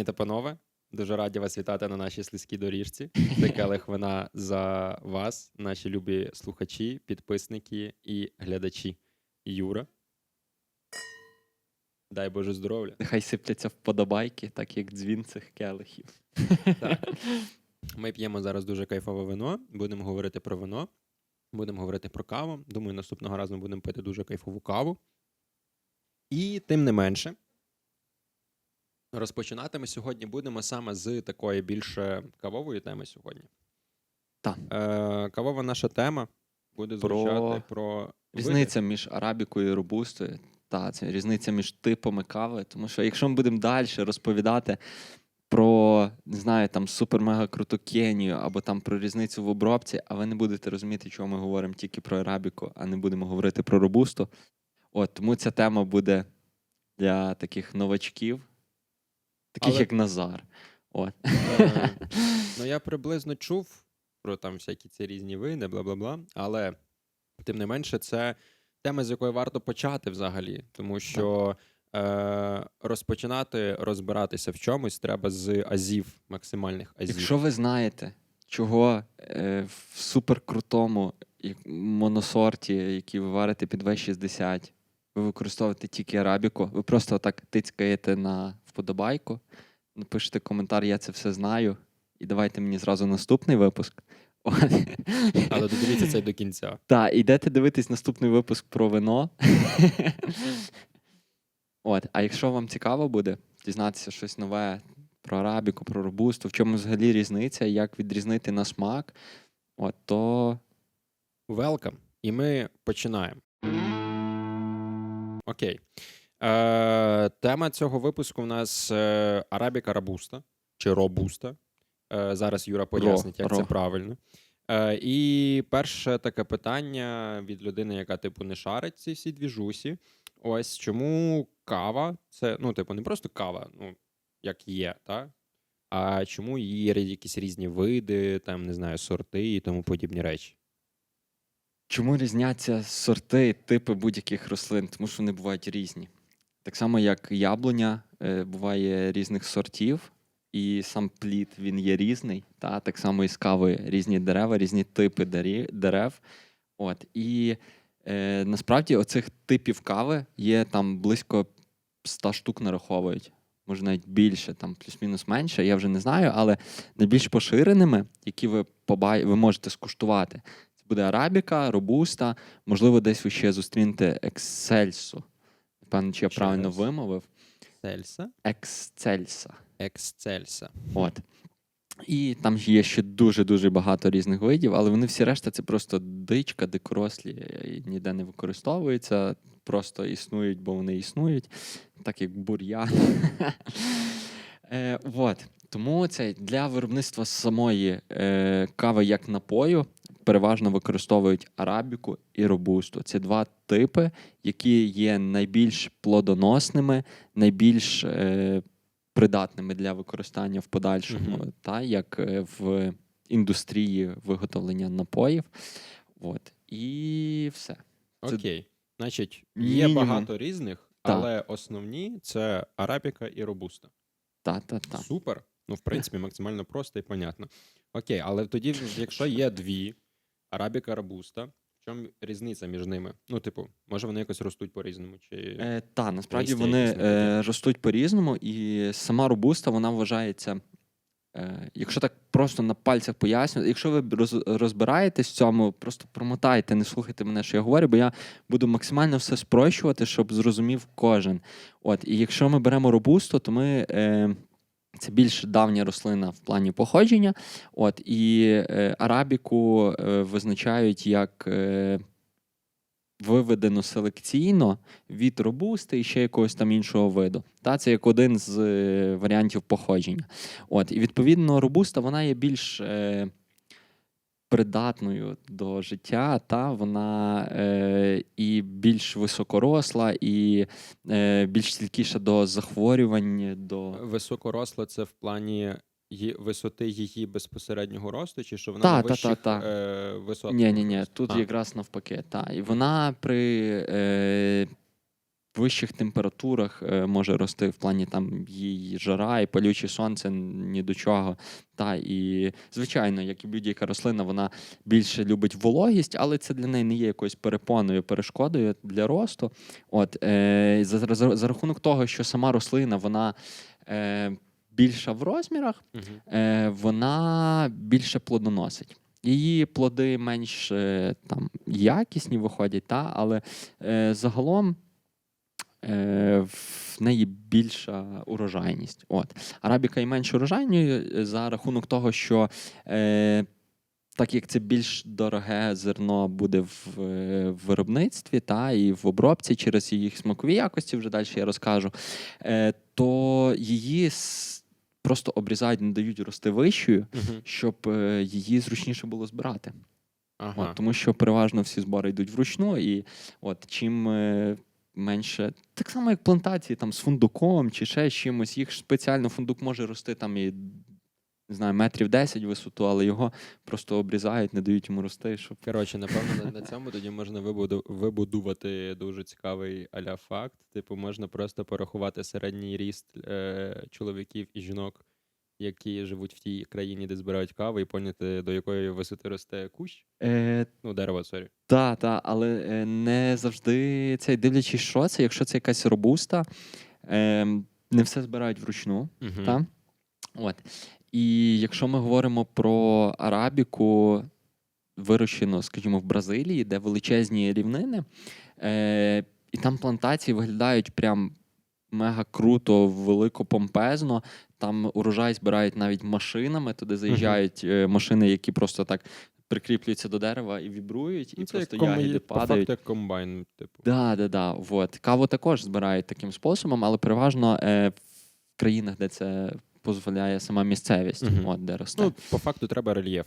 Пані та панове, дуже раді вас вітати на нашій слизькій доріжці. Це келих вина за вас, наші любі слухачі, підписники і глядачі. Юра. Дай Боже здоров'я. Нехай сипляться вподобайки, так як дзвін цих келихів. Так. Ми п'ємо зараз дуже кайфове вино. Будемо говорити про вино, будемо говорити про каву. Думаю, наступного разу ми будемо пити дуже кайфову каву. І тим не менше, розпочинати ми сьогодні будемо саме з такої більше кавової теми сьогодні. Так. Е, кавова наша тема буде Про звучати про, види. Різниця між арабікою і робустою. Та, це різниця між типами кави. Тому що якщо ми будемо далі розповідати про, не знаю, там супер-мега круту Кенію або там про різницю в обробці, а ви не будете розуміти, чого ми говоримо тільки про арабіку, а не будемо говорити про робусту. От тому ця тема буде для таких новачків, таких Але- як Назар. От. Е, Ну, я приблизно чув про там всякі ці різні види, бла бла бла. Але тим не менше, це тема, з якої варто почати взагалі. Тому що е, розпочинати розбиратися в чомусь треба з азів, максимальних азів. Якщо ви знаєте, чого е, в суперкрутому як- моносорті, який ви варите під V60, ви використовуєте тільки арабіку, ви просто так тицькаєте на вподобайку, напишете коментар, я це все знаю, і давайте мені зразу наступний випуск. Але додивіться це до кінця. Так, ідете дивитись наступний випуск про вино. От, а якщо вам цікаво буде дізнатися щось нове про арабіку, про робусту, в чому взагалі різниця, як відрізнити на смак, от, то Welcome. І ми починаємо. Окей. Е, тема цього випуску в нас е, арабіка рабуста чи робуста. Е, зараз Юра пояснить, як ро. це правильно. Е, і перше таке питання від людини, яка типу не шарить ці всі двіжусі. Ось чому кава це, ну, типу, не просто кава, ну, як є, так? А чому її якісь різні види, там, не знаю, сорти і тому подібні речі. чому різняться сорти, типи будь-яких рослин? Тому що вони бувають різні. Так само, як яблуня е, буває різних сортів, і сам плід він є різний. Та? Так само і з кави різні дерева, різні типи дерев-. От. І е, насправді оцих типів кави є там близько 100 штук нараховують. Може навіть більше, там плюс-мінус менше, я вже не знаю, але найбільш поширеними, які ви поба... ви можете скуштувати, це буде арабіка, робуста, можливо, десь ви ще зустрінете ексельсу. Певно, чи я правильно вимовив. Сельса, Ексцельса. ексцельса. От. І там ж є ще дуже-дуже багато різних видів, але вони всі решта це просто дичка, дикорослі, і ніде не використовуються, просто існують, бо вони існують, так як бур'ян. Е, от. Тому це для виробництва самої е, кави як напою переважно використовують арабіку і робусту. Це два типи, які є найбільш плодоносними, найбільш е, придатними для використання в подальшому, Мгм. та, як е, в індустрії виготовлення напоїв. От. І все. Це Окей. Значить, є мінімум. багато різних, Так. але основні це арабіка і робуста. Та-та-та. Супер. Ну, в принципі, максимально просто і понятно. Окей, але тоді, якщо є дві арабіка робуста, в чому різниця між ними? Ну, типу, може вони якось ростуть по-різному? Чи... Е, та, насправді вони якісь е, ростуть по-різному, і сама робуста вона вважається. Е, якщо так просто на пальцях пояснювати, якщо ви роз, розбираєтесь в цьому, просто промотайте, не слухайте мене, що я говорю, бо я буду максимально все спрощувати, щоб зрозумів кожен. От, і якщо ми беремо робусту, то ми. Е, це більш давня рослина в плані походження. От, і е, арабіку е, визначають як е, виведено селекційно від робусти і ще якогось там іншого виду. Та, це як один з е, варіантів походження. От, і відповідно, робуста вона є більш е, придатною до життя, та вона е, і більш високоросла, і е, більш стількіша до захворювань, до Високоросла це в плані ї- висоти її безпосереднього росту, чи що вона Та, на та, вищих та, та. Е, висотах? Ні, ні, ні, тут А, якраз навпаки. Та. І вона при е, вищих температурах е, може рости в плані там її жара і палюче сонце ні до чого. Та і звичайно, як і будь-яка рослина, вона більше любить вологість, але це для неї не є якоюсь перепоною, перешкодою для росту. От е, за, за, за рахунок того, що сама рослина вона е, більша в розмірах, Угу. е, вона більше плодоносить. Її плоди менш е, там, якісні виходять, та, але е, загалом в неї більша урожайність. От. Арабіка і менш урожайною е, за рахунок того, що е, так як це більш дороге зерно буде в, е, в виробництві та, і в обробці через їх смакові якості, вже далі я розкажу, е, то її просто обрізають, не дають рости вищою, Угу. щоб е, її зручніше було збирати. Ага. От, тому що переважно всі збори йдуть вручну, і от чим е, менше, так само як плантації там з фундуком чи ще з чимось, їх спеціально фундук може рости там і не знаю, метрів 10 висоту, але його просто обрізають, не дають йому рости, щоб Коротше, напевно, на, на цьому тоді можна вибуду, вибудувати дуже цікавий аля факт. Типу, можна просто порахувати середній ріст е, чоловіків і жінок, які живуть в тій країні, де збирають каву, і поняти, до якої висоти росте кущ. е, Ну, дерево, сорі. Так, так, але е, не завжди цей дивлячись, що це, якщо це якась робуста, е, не все збирають вручну. Угу. Та? От. І якщо ми говоримо про арабіку, вирощену, скажімо, в Бразилії, де величезні рівнини, е, і там плантації виглядають прям мега круто, велико помпезно. Там урожай збирають навіть машинами, туди заїжджають е, машини, які просто так прикріплюються до дерева і вібрують, і Ну, це як просто ком- ягоди по факту як комбайн, типу. Да, да, да. Вот. Каву також збирають таким способом, але переважно е, в країнах, де це дозволяє сама місцевість, Мгм. от, де росте. Ну, по факту треба рельєф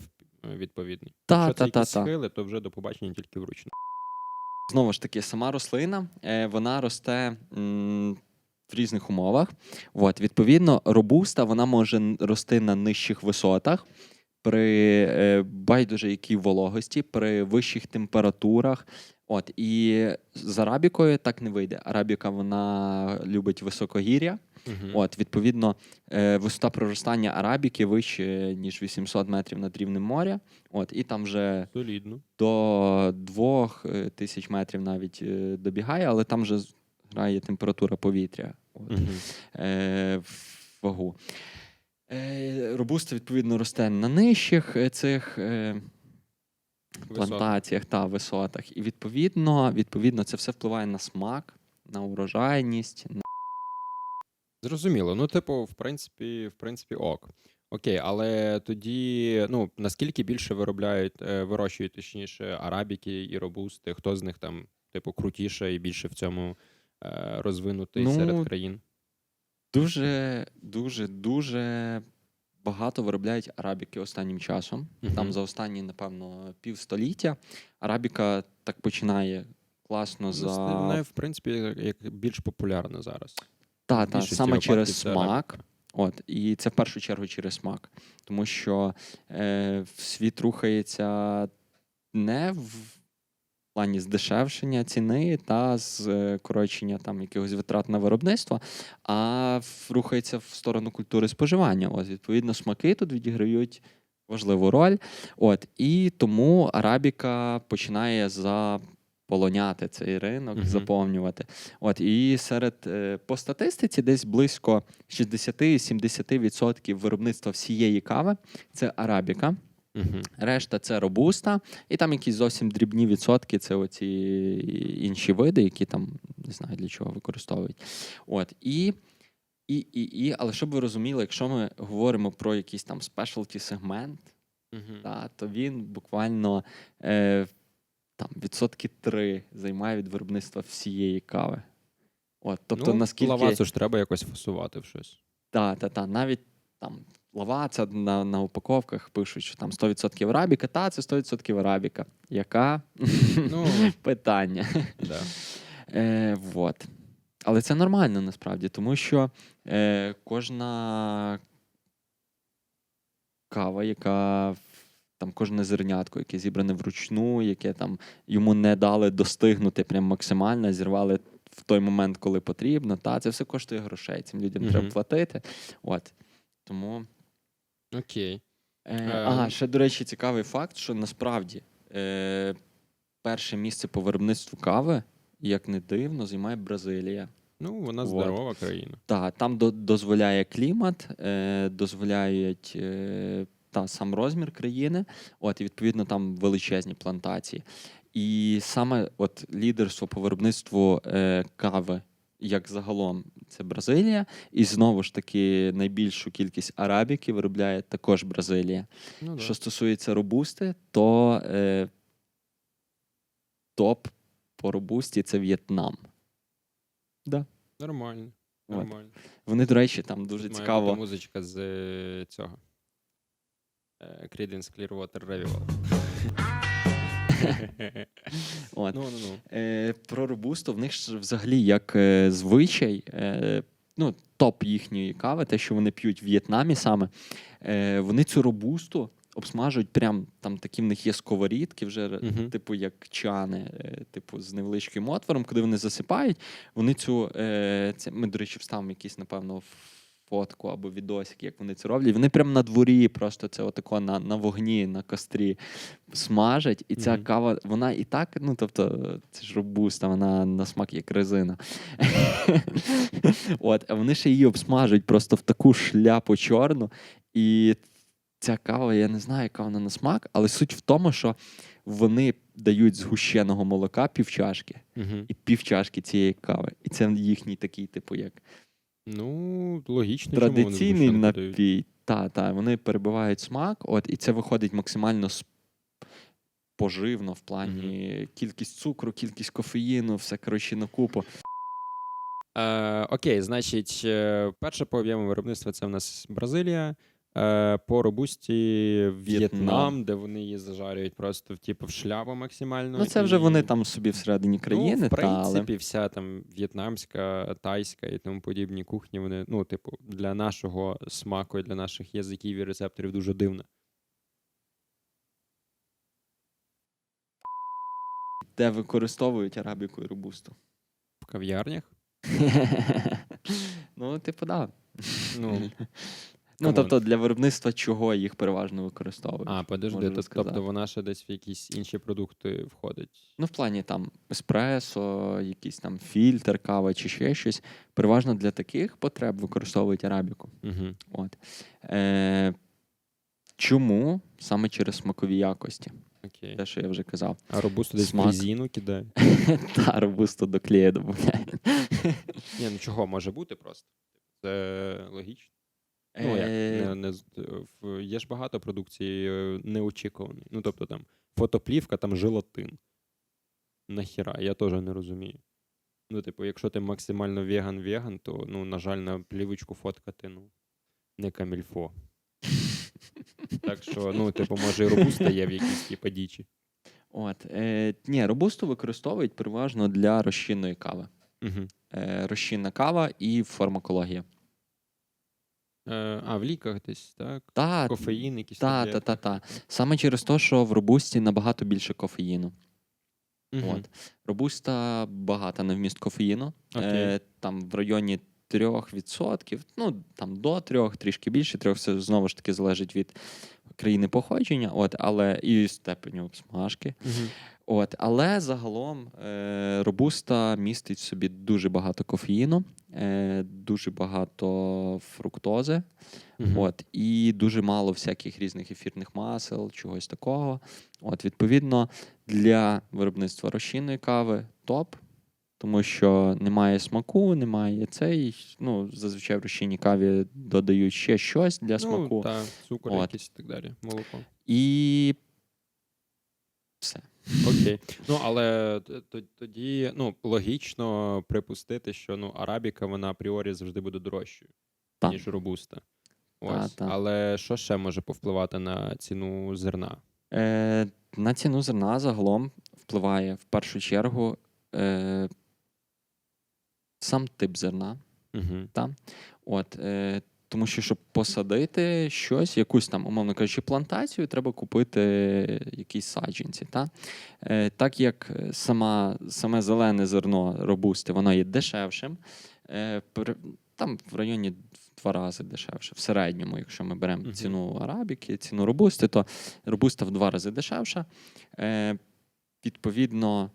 е, відповідний. та, Якщо це та, та, якісь та. схили, то вже до побачення тільки вручну. Знову ж таки, сама рослина е, вона росте м, в різних умовах. От, відповідно, робуста вона може рости на нижчих висотах. При е, байдуже якій вологості, при вищих температурах. От, і з арабікою так не вийде. Арабіка вона любить високогір'я. Угу. От, відповідно, е, висота проростання арабіки вище, ніж 800 метрів над рівнем моря. От, і там вже Солідно. до 2 тисяч метрів навіть е, добігає, але там вже грає температура повітря от, е, в вагу. Е, робуста, відповідно, росте на нижчих е, цих е, плантаціях та висотах. І відповідно, відповідно, це все впливає на смак, на урожайність. На... Зрозуміло. Ну, типу, в принципі, в принципі, ок. Окей, але тоді, ну, наскільки більше виробляють, е, вирощують, точніше, арабіки і робусти, хто з них там, типу, крутіше і більше в цьому розвинутий Ну, серед країн? Дуже, дуже, дуже багато виробляють арабіки останнім часом. Мгм. Там за останні, напевно, півстоліття. Арабіка так починає класно за. Вона, в принципі, як більш популярна зараз. Та, в та, саме через смак. От, і це в першу чергу через смак. Тому що е, світ рухається не в плані здешевшення ціни та скорочення там якихось витрат на виробництво, а рухається в сторону культури споживання. Ось, відповідно, смаки тут відіграють важливу роль. От, і тому арабіка починає заполоняти цей ринок, Мгм. заповнювати. От, і серед е, по статистиці десь близько 60-70% виробництва всієї кави це арабіка. Угу. Решта це робуста, і там якісь зовсім дрібні відсотки це оці інші види, які там не знаю для чого використовують. От і. І, і, і, але щоб ви розуміли, якщо ми говоримо про якийсь там спешалті сегмент, Угу. та, то він буквально е, там, відсотки 3 займає від виробництва всієї кави. От, тобто, ну, наскільки лавацу ж треба якось фасувати в щось. та, та, та, навіть там лаваця на, на упаковках пишуть, що там 100% арабіка, та це 100% арабіка. Яка Ну, питання? да. Е, вот. Але це нормально насправді, тому що е, кожна кава, яка там кожне зернятко, яке зібране вручну, яке там йому не дали достигнути прям максимально, зірвали в той момент, коли потрібно. Та це все коштує грошей. Цим людям Мгм. треба платити. От тому. Окей. Е, Е, ага, ще, до речі, цікавий факт, що насправді е, перше місце по виробництву кави, як не дивно, займає Бразилія. Ну, вона Вот. здорова країна. Так, там до, дозволяє клімат, е, дозволяють е, та, сам розмір країни, от, і відповідно там величезні плантації. І саме от, лідерство по виробництву е, кави, як загалом, це Бразилія, і знову ж таки найбільшу кількість арабіки виробляє також Бразилія. Ну, да. Що стосується робусти, то е, топ по робусті це В'єтнам. Да. Нормально. От. Нормально. Вони, до речі, там дуже Має цікаво. бути музичка з е, цього. Е, Creedence Clearwater Revival. От. Ну, ну, ну. Е, про робусту в них ж взагалі як е, звичай. Е, ну, топ їхньої кави, те, що вони п'ють в В'єтнамі саме. Е, вони цю робусту обсмажують прям там такі в них є сковорідки, вже Мгм. типу як чани, е, типу з невеличким отвором, куди вони засипають. Вони цю е, це, ми, до речі, вставимо якісь, напевно, фотку або відосик, як вони це роблять. Вони прямо на дворі, просто це отако на, на вогні, на кострі смажать. І ця Мгм. кава, вона і так, ну тобто, це ж робуста, вона на смак як резина. От, а вони ще її обсмажують просто в таку шляпу чорну. І ця кава, я не знаю, яка вона на смак, але суть в тому, що вони дають згущеного молока півчашки Мгм. і півчашки цієї кави. І це їхній такий, типу, як Ну, логічно, чому вони традиційний напій. Та, та, вони перебивають смак, от, і це виходить максимально поживно в плані кількість цукру, кількість кофеїну, все коротше на купу. Е, окей, значить, е, перше по об'єму виробництва це в нас Бразилія. Е, по робусті В'єтнам, В'єтнам. де вони її зажарюють просто в, типу, в шляпу максимально. Ну, це вже і- вони там собі всередині країни, ну, в та, принципі, але вся там в'єтнамська, тайська і тому подібні кухні, вони, ну, типу, для нашого смаку і для наших язиків і рецепторів дуже дивно. де використовують арабіку і робусту. В кав'ярнях. ну, типу, да. Ну, Ну, тобто для виробництва чого їх переважно використовують. а, подожди, то- тобто вона ще десь в якісь інші продукти входить. Ну, в плані там еспресо, якийсь там фільтр, кава чи ще щось. Переважно для таких потреб використовують арабіку. Угу. От. Е, чому? Саме через смакові якості. Окей. Те, що я вже казав. А робусту десь Смак. в резину кидає. Та робусто до клея додають. Ні, ну чого може бути просто. Це логічно. Ну, як, Е, не, не, в- є ж багато продукції е, неочікуваної. Ну, тобто там фотоплівка, там желатин. Нахіра, я теж не розумію. Ну, типу, якщо ти максимально веган-веган, то, ну, на жаль, на плівочку фоткати, ну, не камільфо. Так що, ну, типу, може, і робуста є в якійсь типу, дічі. От, е, ні, робусту використовують переважно для розчинної кави. Угу. Е, розчинна кава і фармакологія. Е, а, в ліках десь, так? Та, Кофеїн, якісь та, та, та, та. Саме через те, що в робусті набагато більше кофеїну. Угу. От. Робуста багата на вміст кофеїну. Е, там в районі 3%, ну там до 3, трішки більше 3, все знову ж таки залежить від країни походження, от, але і степеню обсмажки. Угу. От, але загалом е, робуста містить в собі дуже багато кофеїну, е, дуже багато фруктози, от, і дуже мало всяких різних ефірних масел, чогось такого. От, відповідно, для виробництва розчинної кави топ, тому що немає смаку, немає цей. Ну, зазвичай в розчинній каві додають ще щось для смаку. Ну, та, цукор От. якийсь і так далі, молоко. І все. Окей. Ну, але тоді ну, логічно припустити, що ну, арабіка вона апріорі завжди буде дорожчою, Так. ніж робуста. Та, та. Але що ще може повпливати на ціну зерна? Е, на ціну зерна загалом впливає в першу чергу е, сам тип зерна. Угу. От, е, тому що, щоб посадити щось, якусь там, умовно кажучи, плантацію, треба купити якісь саджанці. Та? Е, так як сама, саме зелене зерно робусти, воно є дешевшим, е, там в районі два рази дешевше. В середньому, якщо ми беремо Мгм. ціну арабіки, ціну робусти, то робуста в два рази дешевша. Е, відповідно,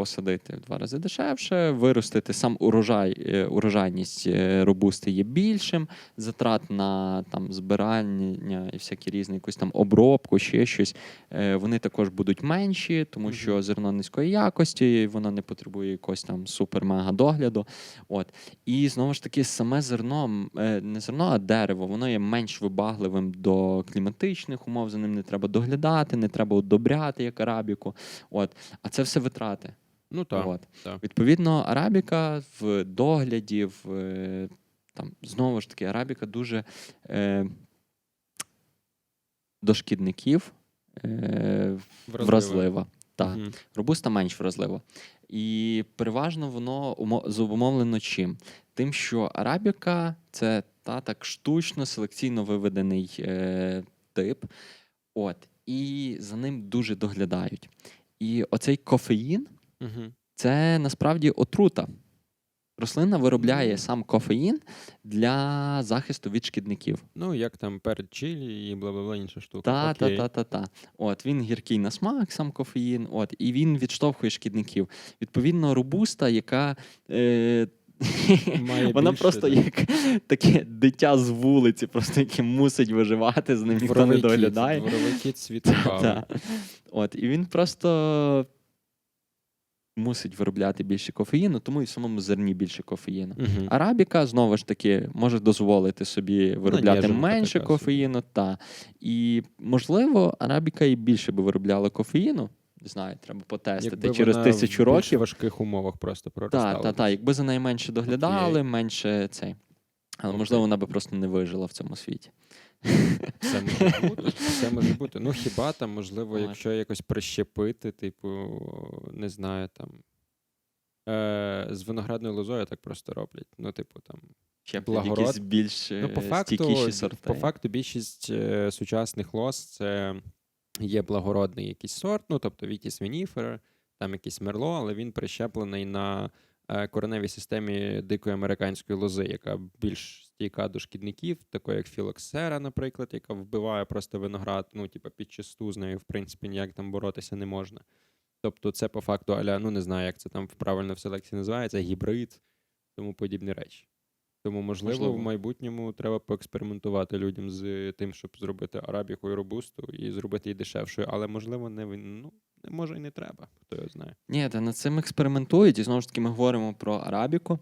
посадити в два рази дешевше, виростити сам урожай, е, урожайність е, робусти є більшим, затрат на там, збирання і всякі різні, якусь там обробку, ще щось, е, вони також будуть менші, тому що зерно низької якості, воно не потребує якогось там супер-мега догляду. От. І знову ж таки, саме зерно, не зерно, а дерево, воно є менш вибагливим до кліматичних умов, за ним не треба доглядати, не треба удобряти, як арабіку. От. А це все витрати. Ну так. От. так. Відповідно, арабіка в догляді, в, е, там, знову ж таки, арабіка дуже е, до шкідників е, вразлива. Так. Мгм. Робуста менш вразлива. І переважно воно умо- зумовлено чим? Тим, що арабіка це та так штучно, селекційно виведений е, тип. От, і за ним дуже доглядають. І оцей кофеїн Мгм. це насправді отрута. Рослина виробляє сам кофеїн для захисту від шкідників. Ну, як там перед чилі і бла бла бла інша штука. Та, та, Окей. та, та, та. От він гіркий на смак, сам кофеїн. От, і він відштовхує шкідників. Відповідно, робуста, яка. Е... Має Вона більше, просто да. як таке дитя з вулиці, просто яке мусить виживати, з ним ніхто не доглядає. Світу. Та. От, і він просто мусить виробляти більше кофеїну, тому і в самому зерні більше кофеїну. Мгм. Арабіка знову ж таки може дозволити собі виробляти ніженка менше кофеїну. Та. І можливо, арабіка і більше би виробляла кофеїну. Не знаю, треба потестити Якби через вона тисячу в років. важких умовах просто проростала. Так, так, так. Якби за нею менше доглядали, менше цей. Але можливо, вона би просто не вижила в цьому світі. Це може бути. Це може бути. Ну хіба там, можливо, От. якщо якось прищепити, типу, не знаю, там. Е, з виноградною лозою так просто роблять. Ну, типу, там. Ще Благород- якісь більш Ну, по е, факту, стійкіші сорти. по факту, більшість е, сучасних лоз це є благородний якийсь сорт, ну тобто Вітіс Вініфер, там якийсь мерло, але він прищеплений на е, кореневій системі дикої американської лози, яка більш стійка до шкідників, такої як філоксера, наприклад, яка вбиває просто виноград, ну, типу, підчасту з нею, в принципі, ніяк там боротися не можна. Тобто, це по факту аля, ну не знаю, як це там правильно в селекції називається, гібрид, тому подібні речі. Тому, можливо, Можливо. в майбутньому треба поекспериментувати людям з тим, щоб зробити арабіку і робусту і зробити її дешевшою, але можливо, не ну, може і не треба, хто його знає. Ні, та над цим експериментують, і знову ж таки ми говоримо про арабіку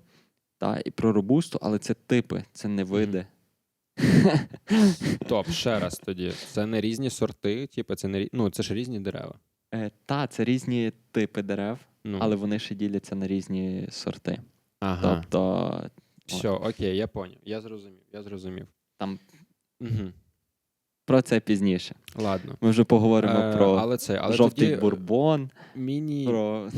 та, і про робусту, але це типи, це не види. Топ, ще раз тоді. Це не різні сорти, типу, це не рі- ну, це ж різні дерева. Е, та, це різні типи дерев, Ну, але вони ще діляться на різні сорти. ага. Тобто Все, окей, я поняв. Я зрозумів, я зрозумів. там Угу. про це пізніше. Ладно. Ми вже поговоримо Е, про але це, але жовтий тоді, бурбон, міні, про.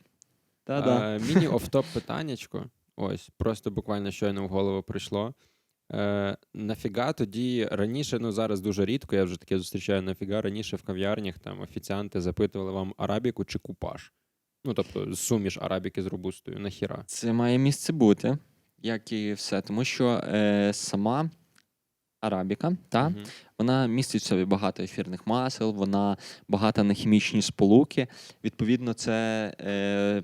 Та-да. Е, міні офтоп питаннячко. Ось, просто буквально щойно в голову прийшло. Е, нафіга тоді раніше, ну зараз дуже рідко, я вже таке зустрічаю нафіга. Раніше в кав'ярнях там офіціанти запитували вам арабіку чи купаж. Ну, тобто, суміш арабіки з робустою. Нахіра. Це має місце бути, як і все. Тому що е, сама арабіка, та, Мгм. вона містить в собі багато ефірних масел, вона багата на хімічні сполуки. Відповідно, це е,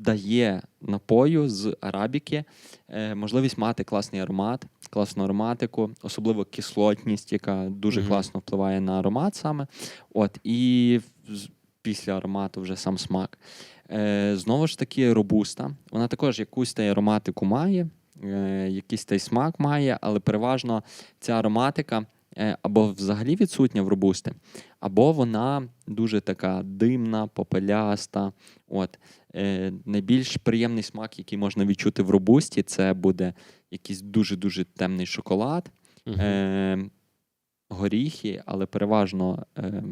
дає напою з арабіки е, можливість мати класний аромат, класну ароматику, особливо кислотність, яка дуже Мгм. класно впливає на аромат саме. От, і після аромату вже сам смак. Е, знову ж таки, робуста. Вона також якусь та ароматику має, е, якийсь та й смак має, але переважно ця ароматика або взагалі відсутня в робусти, або вона дуже така димна, попеляста. От. Е, найбільш приємний смак, який можна відчути в робусті, це буде якийсь дуже-дуже темний шоколад, е, горіхи, але переважно е,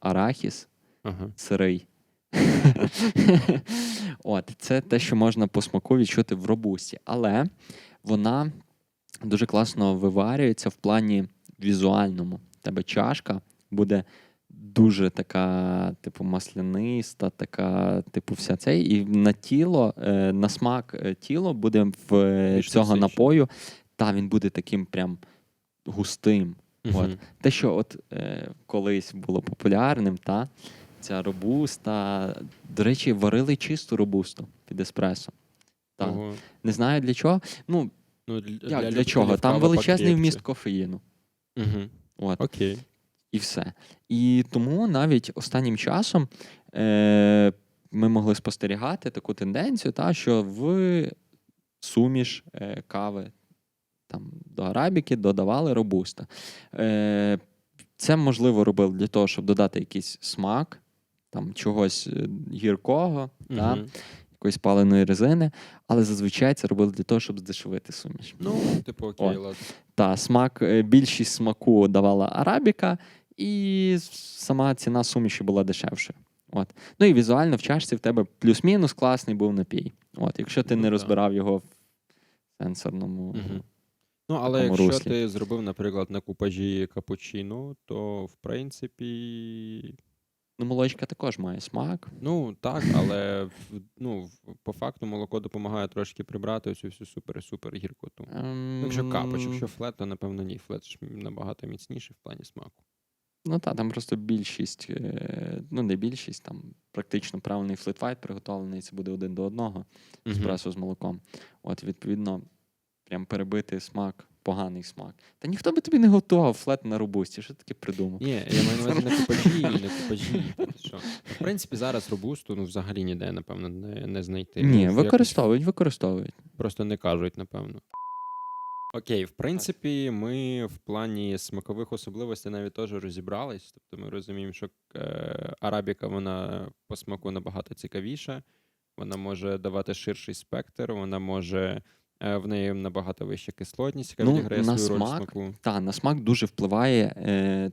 арахіс Ага. сирий. От, це те, що можна по смаку відчути в робусті. Але вона дуже класно виварюється в плані візуальному. Тебе чашка буде дуже така, типу, масляниста, така, типу, вся цей. І на тіло, е, на смак е, тіло буде в е, Більш цього насичене. напою, та він буде таким прям густим. От. Те, що от е, колись було популярним, та ця робуста. До речі, варили чисту робусту під еспресо. Та. Ого. Не знаю для чого. Ну, Ну, для, як, для, любителів чого? Там величезний вміст кофеїну. Мгм. От, Окей. і все. І тому навіть останнім часом е, ми могли спостерігати таку тенденцію, та, що в суміш е, кави там, до арабіки додавали робуста. Е, це можливо робили для того, щоб додати якийсь смак, там, чогось е, гіркого, та, Мгм. Якоїсь паленої резини, але зазвичай це робили для того, щоб здешевити суміш. Ну, типу, окей, ладно. Та смак, е, більшість смаку давала арабіка, і сама ціна суміші була дешевшою. От. Ну і візуально в чашці в тебе плюс-мінус класний був напій. От, якщо ти Ну, не розбирав його в сенсорному. Мгм. Ну, але якщо руслі. ти зробив, наприклад, на купажі капучино, то в принципі. Ну, молочка також має смак. Ну так, але ну, по факту молоко допомагає трошки прибрати цю всю супер-супер гіркоту. Ну, якщо капоч, Ем, якщо флет, то напевно ні. Флет ж набагато міцніший в плані смаку. Ну так, там просто більшість, е, ну не більшість, там практично правильний флетвайт приготовлений, це буде один до одного. Еспресо з молоком. От, відповідно, прям перебити смак, поганий смак. Та ніхто би тобі не готував флет на робусті. Що таке придумав? Ні, я маю на увазі на купажі, на купажі. В принципі, зараз робусту ну, взагалі ніде, напевно, не, не знайти. Ні, використовують, використовують. Просто не кажуть, напевно. Окей, в принципі, ми в плані смакових особливостей навіть теж розібрались. Тобто ми розуміємо, що е, арабіка вона по смаку набагато цікавіша, вона може давати ширший спектр, вона може в неї набагато вища кислотність, яка Ну, відіграє на свою роль смак смаку. Та, на смак дуже впливає е,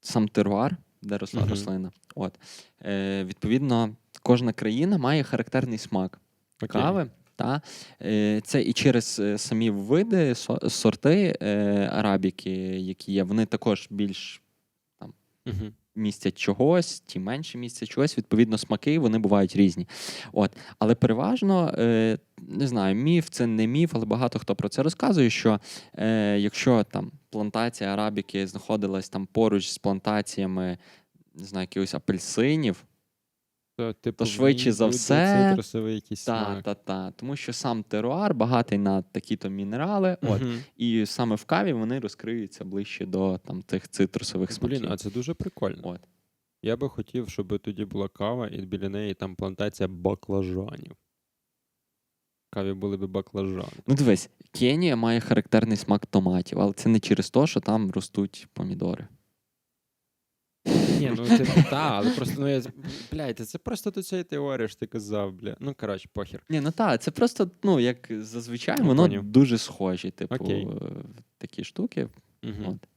сам теруар, де росла Мгм. рослина. От. Е, відповідно, кожна країна має характерний смак. Окей. кави. Та? Е, Це і через е, самі види, со- сорти е, арабіки, які є, вони також більш Мгм. Містять чогось, ті менше містять чогось. Відповідно, смаки вони бувають різні. От. Але переважно, е, не знаю, міф це не міф, але багато хто про це розказує, що е, якщо там плантація арабіки знаходилась там поруч з плантаціями, не знаю, якихось апельсинів. То, типу, То швидше за все- цитрусовий якийсь Та, смак. та, та. Тому що сам теруар багатий на такі-то мінерали. От, і саме в каві вони розкриються ближче до там, тих цитрусових смаків. Блін, а це дуже прикольно. От. Я би хотів, щоб тоді була кава, і біля неї там плантація баклажанів. Каві були б баклажани. Ну дивись, Кенія має характерний смак томатів, але це не через те, що там ростуть помідори. Ні, ну типу, та, але просто ну я блядь, це просто до цієї теорії ж ти казав, бля. Ну коротше, похер. Ні, ну так, це просто, ну, як зазвичай, Ну, воно поняв. дуже схожі, типу, Окей. е, такі штуки. Угу. От.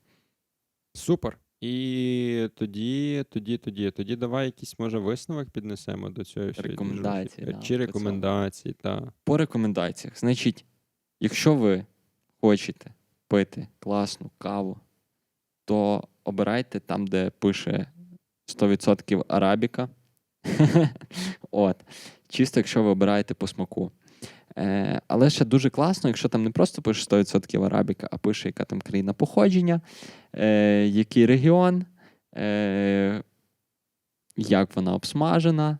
Супер. І тоді, тоді, тоді, тоді давай якийсь, може, висновок піднесемо до цього. всієї Рекомендації, да, Чи по рекомендації, так. По рекомендаціях. Значить, якщо ви хочете пити класну каву, то обирайте там, де пише 100% арабіка. От. Чисто, якщо ви обираєте по смаку. Е, але ще дуже класно, якщо там не просто пише 100% арабіка, а пише, яка там країна походження, е, який регіон, е, як вона обсмажена,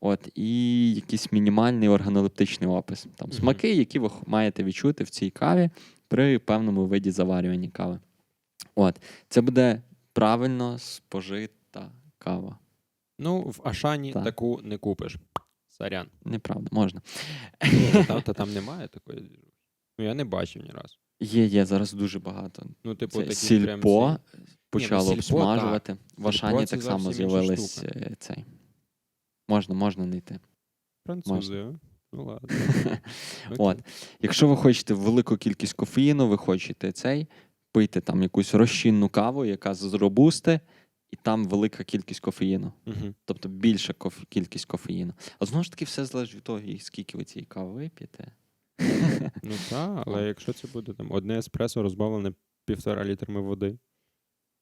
от, і якийсь мінімальний органолептичний опис. Там смаки, які ви маєте відчути в цій каві при певному виді заварювання кави. От. Це буде правильно спожита кава. Ну, в Ашані Так. таку не купиш. Сорян. Неправда, можна. Ні, Там, та там немає такої. Ну, я не бачив ні разу. Є, є зараз дуже багато. Ну, типу, Це такі сільпо прям почало сільпо, обсмажувати. В Ашані це так само зовсім інша з'явились штука. е, цей. Можна, можна не йти. французи, а? Ну ладно. Окей. От. Якщо ви хочете велику кількість кофеїну, ви хочете цей, пийте там якусь розчинну каву, яка з робусти, і там велика кількість кофеїну. Мгм. Тобто більша кофе, кількість кофеїну. А знову ж таки, все залежить від того, скільки ви цієї кави вип'єте. Ну так, але якщо це буде там одне еспресо розбавлене півтора літрами води.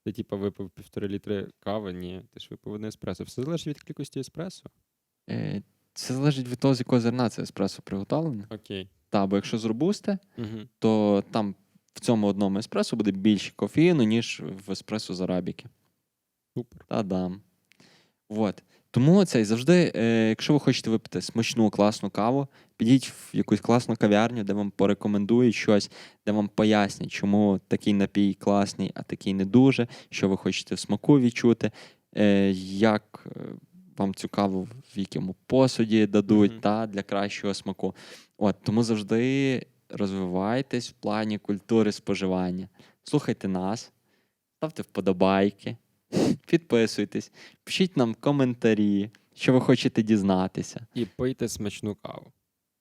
Ти типа випив півтора літри кави, ні, ти ж випив одне еспресо. Все залежить від кількості еспресо. Е, Це залежить від того, з якого зерна це еспресо приготовлене. Окей. Так, бо якщо з робусте, Угу. то там в цьому одному еспресо буде більше кофеїну, ніж в еспресо з арабіки. Супер. Та-дам. Вот. Тому цей завжди, е, якщо ви хочете випити смачну, класну каву, підіть в якусь класну кав'ярню, де вам порекомендують щось, де вам пояснять, чому такий напій класний, а такий не дуже, що ви хочете в смаку відчути, е, як е, вам цю каву в якому посуді дадуть Мгм. та, для кращого смаку. От, тому завжди розвивайтесь в плані культури споживання. Слухайте нас, ставте вподобайки, підписуйтесь, пишіть нам коментарі, що ви хочете дізнатися. І пийте смачну каву.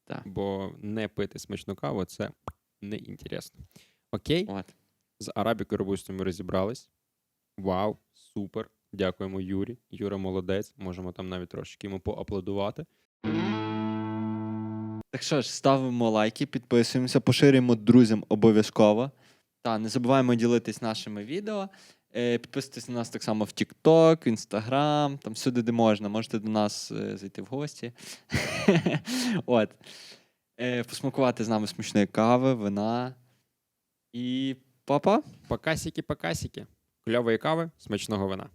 Так. Бо не пити смачну каву це неінтересно. Окей, От. з арабікою робустою ми розібрались. Вау, супер. Дякуємо Юрі. Юра молодець. Можемо там навіть трошки йому поаплодувати. Так що ж, ставимо лайки, підписуємося, поширюємо друзям обов'язково. Та не забуваємо ділитись нашими відео. Е, Підписуйтесь на нас так само в TikTok, Instagram, там всюди, де можна. Можете до нас е, зайти в гості. От. Е, Посмакувати з нами смачної кави, вина. І папа. Покасіки, покасіки. Кльової кави, смачного вина.